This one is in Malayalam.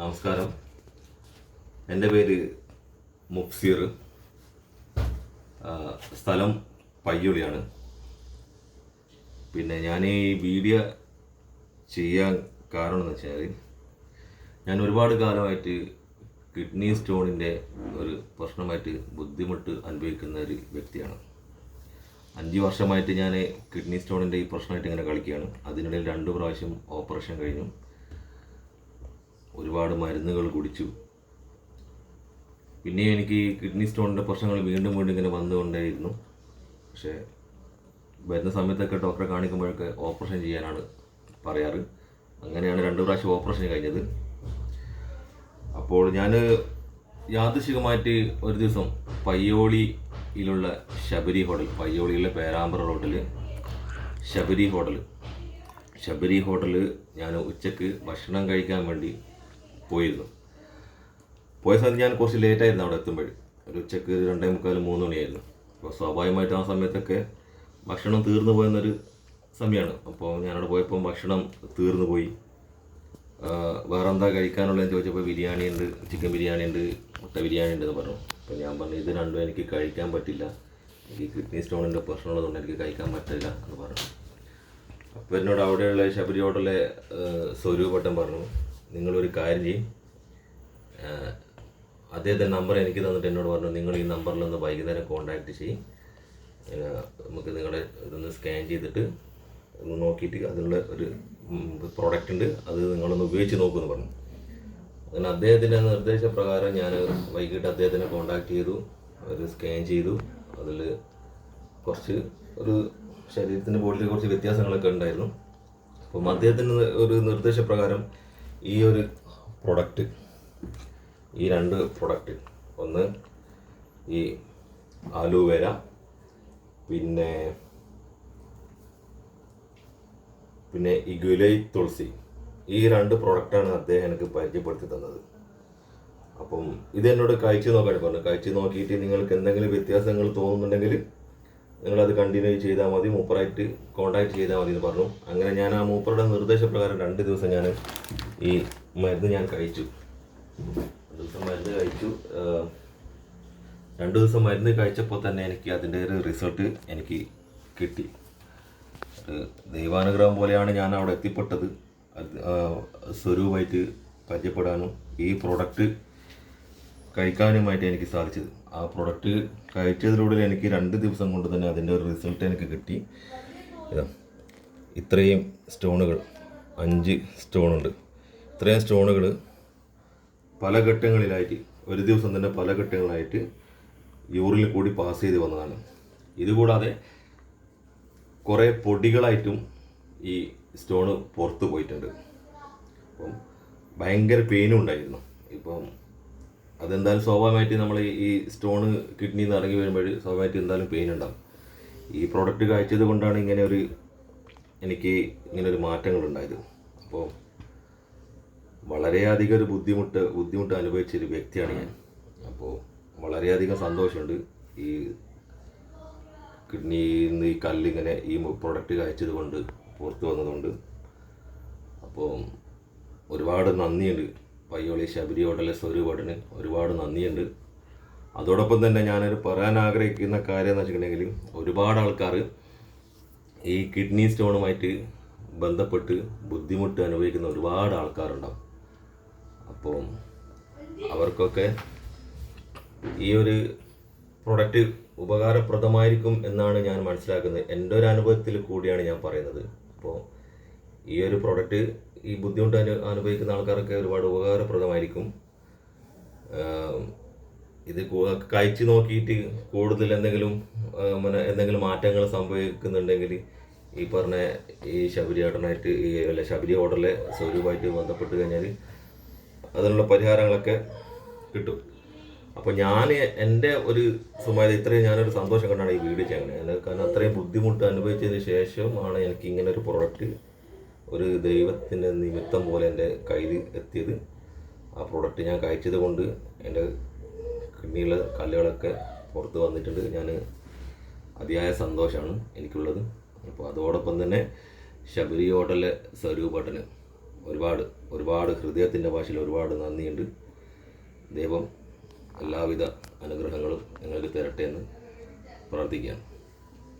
നമസ്കാരം. എന്റെ പേര് മുഫ്സീർ. സ്ഥലം പയ്യൊളിയാണ്. പിന്നെ ഞാൻ ഈ വീഡിയോ ചെയ്യാൻ കാരണം എന്ന് വെച്ചാൽ ഞാൻ ഒരുപാട് കാലമായിട്ട് കിഡ്നി സ്റ്റോണിന്റെ ഒരു പ്രശ്നമായിട്ട് ബുദ്ധിമുട്ട് അനുഭവിക്കുന്ന ഒരു വ്യക്തിയാണ്. അഞ്ച് വർഷമായിട്ട് ഞാൻ കിഡ്നി സ്റ്റോണിന്റെ ഈ പ്രശ്നമായിട്ട് ഇങ്ങനെ കളിക്കുകയാണ്. അതിനിടയിൽ രണ്ട് പ്രാവശ്യം ഓപ്പറേഷൻ കഴിഞ്ഞു. ഒരുപാട് മരുന്നുകൾ കുടിച്ചു. പിന്നെയും എനിക്ക് കിഡ്നി സ്റ്റോണിന്റെ പ്രശ്നങ്ങൾ വീണ്ടും വീണ്ടും ഇങ്ങനെ വന്നുകൊണ്ടേയിരുന്നു. പക്ഷേ വരുന്ന സമയത്തൊക്കെ ഡോക്ടറെ കാണിക്കുമ്പോഴൊക്കെ ഓപ്പറേഷൻ ചെയ്യാനാണ് പറയാറ്. അങ്ങനെയാണ് രണ്ട് പ്രാവശ്യം ഓപ്പറേഷൻ കഴിഞ്ഞത്. അപ്പോൾ ഞാൻ യാദൃശികമായിട്ട് ഒരു ദിവസം പയ്യോളിയിലുള്ള ശബരി ഹോട്ടൽ പയ്യോളിയിലെ പേരാമ്പ്ര റോഡിൽ ശബരി ഹോട്ടൽ ശബരി ഹോട്ടൽ ഞാൻ ഉച്ചയ്ക്ക് ഭക്ഷണം കഴിക്കാൻ വേണ്ടി പോയിരുന്നു. പോയ സമയത്ത് ഞാൻ കുറച്ച് ലേറ്റായിരുന്നു അവിടെ എത്തുമ്പോൾ ഒരു ഉച്ചയ്ക്ക് രണ്ടേ മുക്കാൽ മൂന്ന് മണിയായിരുന്നു. അപ്പോൾ സ്വാഭാവികമായിട്ട് ആ സമയത്തൊക്കെ ഭക്ഷണം തീർന്നു പോയെന്നൊരു സമയമാണ് അപ്പോൾ ഞാനവിടെ പോയപ്പോൾ ഭക്ഷണം തീർന്നു പോയി. വേറെ എന്താ കഴിക്കാനുള്ളതെന്ന് ചോദിച്ചപ്പോൾ ബിരിയാണി ഉണ്ട് ചിക്കൻ ബിരിയാണി ഉണ്ട് മുട്ട ബിരിയാണി ഉണ്ടെന്ന് പറഞ്ഞു. അപ്പോൾ ഞാൻ പറഞ്ഞു ഇത് രണ്ടും എനിക്ക് കഴിക്കാൻ പറ്റില്ല. എനിക്ക് കിഡ്നി സ്റ്റോണിന്റെ പ്രശ്നമുള്ളതുകൊണ്ട് എനിക്ക് കഴിക്കാൻ പറ്റില്ല എന്ന് പറഞ്ഞു. അപ്പോൾ എന്നോട് അവിടെയുള്ള ശബരി ഹോട്ടലിലെ സ്വരൂപട്ടം പറഞ്ഞു നിങ്ങളൊരു കാര്യം ചെയ്യും. അദ്ദേഹത്തിന്റെ നമ്പർ എനിക്ക് തന്നിട്ട് എന്നോട് പറഞ്ഞു നിങ്ങൾ ഈ നമ്പറിൽ ഒന്ന് വൈകുന്നേരം കോൺടാക്റ്റ് ചെയ്യും. നമുക്ക് നിങ്ങളുടെ ഇതൊന്ന് സ്കാൻ ചെയ്തിട്ട് നോക്കിയിട്ട് അതിനുള്ള ഒരു പ്രോഡക്റ്റ് ഉണ്ട്. അത് നിങ്ങളൊന്ന് ഉപയോഗിച്ച് നോക്കുമെന്ന് പറഞ്ഞു. അങ്ങനെ അദ്ദേഹത്തിന്റെ നിർദ്ദേശപ്രകാരം ഞാൻ വൈകിട്ട് അദ്ദേഹത്തിനെ കോൺടാക്ട് ചെയ്തു ഒരു സ്കാൻ ചെയ്തു. അതിൽ കുറച്ച് ഒരു ശരീരത്തിന്റെ ബോഡിയിൽ കുറച്ച് വ്യത്യാസങ്ങളൊക്കെ ഉണ്ടായിരുന്നു. അപ്പം അദ്ദേഹത്തിന്റെ ഒരു നിർദ്ദേശപ്രകാരം ഈ ഒരു പ്രൊഡക്റ്റ് ഈ രണ്ട് പ്രൊഡക്റ്റ് ഒന്ന് ഈ ആലുവേര പിന്നെ പിന്നെ ഇഗുലൈ ഗുലൈ തുളസി. ഈ രണ്ട് പ്രൊഡക്റ്റാണ് അദ്ദേഹം എനിക്ക് പരിചയപ്പെടുത്തി തന്നത്. അപ്പം ഇത് എന്നോട് കഴിച്ചു നോക്കാൻ പറഞ്ഞു കഴിച്ചു നോക്കിയിട്ട് നിങ്ങൾക്ക് എന്തെങ്കിലും വ്യത്യാസങ്ങൾ തോന്നുന്നുണ്ടെങ്കിൽ നിങ്ങളത് കണ്ടിന്യൂ ചെയ്താൽ മതി. മൂപ്പറായിട്ട് കോൺടാക്ട് ചെയ്താൽ മതി എന്ന് പറഞ്ഞു. അങ്ങനെ ഞാൻ ആ മൂപ്പറുടെ നിർദ്ദേശപ്രകാരം രണ്ട് ദിവസം ഞാൻ ഈ മരുന്ന് ഞാൻ കഴിച്ചു. ദിവസം മരുന്ന് കഴിച്ചു. രണ്ടു ദിവസം മരുന്ന് കഴിച്ചപ്പോൾ തന്നെ എനിക്ക് അതിന്റെ ഒരു റിസൾട്ട് എനിക്ക് കിട്ടി. ദൈവാനുഗ്രഹം പോലെയാണ് ഞാൻ അവിടെ എത്തിപ്പെട്ടത്. സ്വരൂപമായിട്ട് പരിചയപ്പെടാനും ഈ പ്രോഡക്റ്റ് കഴിക്കാനുമായിട്ട് എനിക്ക് സാധിച്ചത്. ആ പ്രോഡക്റ്റ് കഴിച്ചതിലൂടെ എനിക്ക് രണ്ട് ദിവസം കൊണ്ട് തന്നെ അതിന്റെ ഒരു റിസൾട്ട് എനിക്ക് കിട്ടി. ഇതാ ഇത്രയും സ്റ്റോണുകൾ അഞ്ച് സ്റ്റോണുണ്ട്. ഇത്രയും സ്റ്റോണുകൾ പല ഘട്ടങ്ങളിലായിട്ട് ഒരു ദിവസം തന്നെ പല ഘട്ടങ്ങളായിട്ട് യൂറിൽ കൂടി പാസ് ചെയ്ത് വന്നതാണ്. ഇതുകൂടാതെ കുറേ പൊടികളായിട്ടും ഈ സ്റ്റോണ് പുറത്ത് പോയിട്ടുണ്ട്. അപ്പം ഭയങ്കര പെയിനും ഉണ്ടായിരുന്നു. ഇപ്പം അതെന്തായാലും സ്വാഭാവികമായിട്ട് നമ്മൾ ഈ സ്റ്റോണ് കിഡ്നിയിൽ നിന്ന് ഇറങ്ങി വരുമ്പോൾ സ്വാഭാവികമായിട്ട് എന്തായാലും പെയിൻ ഉണ്ടാകും ഈ പ്രോഡക്റ്റ് കഴിച്ചത് കൊണ്ടാണ് ഇങ്ങനെ ഒരു എനിക്ക് ഇങ്ങനെ ഒരു മാറ്റങ്ങൾ ഉണ്ടായത്. അപ്പോൾ വളരെയധികം ഒരു ബുദ്ധിമുട്ട് ബുദ്ധിമുട്ട് അനുഭവിച്ച ഒരു വ്യക്തിയാണ് ഞാൻ. അപ്പോൾ വളരെയധികം സന്തോഷമുണ്ട്. ഈ കിഡ്നിയിൽ നിന്ന് ഈ കല്ലിങ്ങനെ ഈ പ്രൊഡക്റ്റ് കഴിച്ചത് കൊണ്ട് പുറത്തു വന്നതുകൊണ്ട് അപ്പോൾ ഒരുപാട് നന്ദിയുണ്ട്. പയ്യോളി ശബരി ഹോട്ടലെ സ്വരൂപേട്ടന് ഒരുപാട് നന്ദിയുണ്ട്. അതോടൊപ്പം തന്നെ ഞാനൊരു പറയാൻ ആഗ്രഹിക്കുന്ന കാര്യം എന്ന് വെച്ചിട്ടുണ്ടെങ്കിൽ ഒരുപാട് ആൾക്കാർ ഈ കിഡ്നി സ്റ്റോണുമായിട്ട് ബന്ധപ്പെട്ട് ബുദ്ധിമുട്ട് അനുഭവിക്കുന്ന ഒരുപാട് ആൾക്കാരുണ്ടാവും. അപ്പോൾ അവർക്കൊക്കെ ഈ ഒരു പ്രൊഡക്റ്റ് ഉപകാരപ്രദമായിരിക്കും എന്നാണ് ഞാൻ മനസ്സിലാക്കുന്നത്. എന്റെ ഒരു അനുഭവത്തിൽ കൂടിയാണ് ഞാൻ പറയുന്നത്. അപ്പോൾ ഈ ഒരു പ്രൊഡക്റ്റ് ഈ ബുദ്ധിമുട്ട് അനു അനുഭവിക്കുന്ന ആൾക്കാർക്ക് ഒരുപാട് ഉപകാരപ്രദമായിരിക്കും. ഇത് കഴിച്ചു നോക്കിയിട്ട് കൂടുതൽ എന്തെങ്കിലും എന്തെങ്കിലും മാറ്റങ്ങൾ സംഭവിക്കുന്നുണ്ടെങ്കിൽ ഈ പറഞ്ഞ ഈ ശബരി ഏട്ടനായിട്ട് ഈ അല്ല ശബരി ഓർഡറിലെ സ്വരൂപമായിട്ട് ബന്ധപ്പെട്ട് കഴിഞ്ഞാൽ അതിനുള്ള പരിഹാരങ്ങളൊക്കെ കിട്ടും. അപ്പോൾ ഞാൻ എന്റെ ഒരു സുമാരി ഇത്രയും ഞാനൊരു സന്തോഷം കണ്ടാണ് ഈ വീഡിയോ ചെയ്യുന്നത്. കാരണം അത്രയും ബുദ്ധിമുട്ട് അനുഭവിച്ചതിന് ശേഷമാണ് എനിക്ക് ഇങ്ങനെ ഒരു പ്രോഡക്റ്റ് ഒരു ദൈവത്തിന്റെ നിമിത്തം പോലെ എന്റെ കയ്യിൽ എത്തിയത്. ആ പ്രോഡക്റ്റ് ഞാൻ കഴിച്ചത് കൊണ്ട് എന്റെ കിഡ്നിയിലെ കല്ലുകളൊക്കെ പുറത്ത് വന്നിട്ടുണ്ട്. ഞാൻ അതിയായ സന്തോഷമാണ് എനിക്കുള്ളത്. അപ്പോൾ അതോടൊപ്പം തന്നെ ശബരി ഹോട്ടലിലെ സ്വരൂപേട്ടന് ഒരുപാട് ഒരുപാട് ഹൃദയത്തിന്റെ ഭാഷയിൽ ഒരുപാട് നന്ദിയുണ്ട്. ദൈവം എല്ലാവിധ അനുഗ്രഹങ്ങളും നിങ്ങൾക്ക് തരട്ടെ എന്ന് പ്രാർത്ഥിക്കുകയാണ്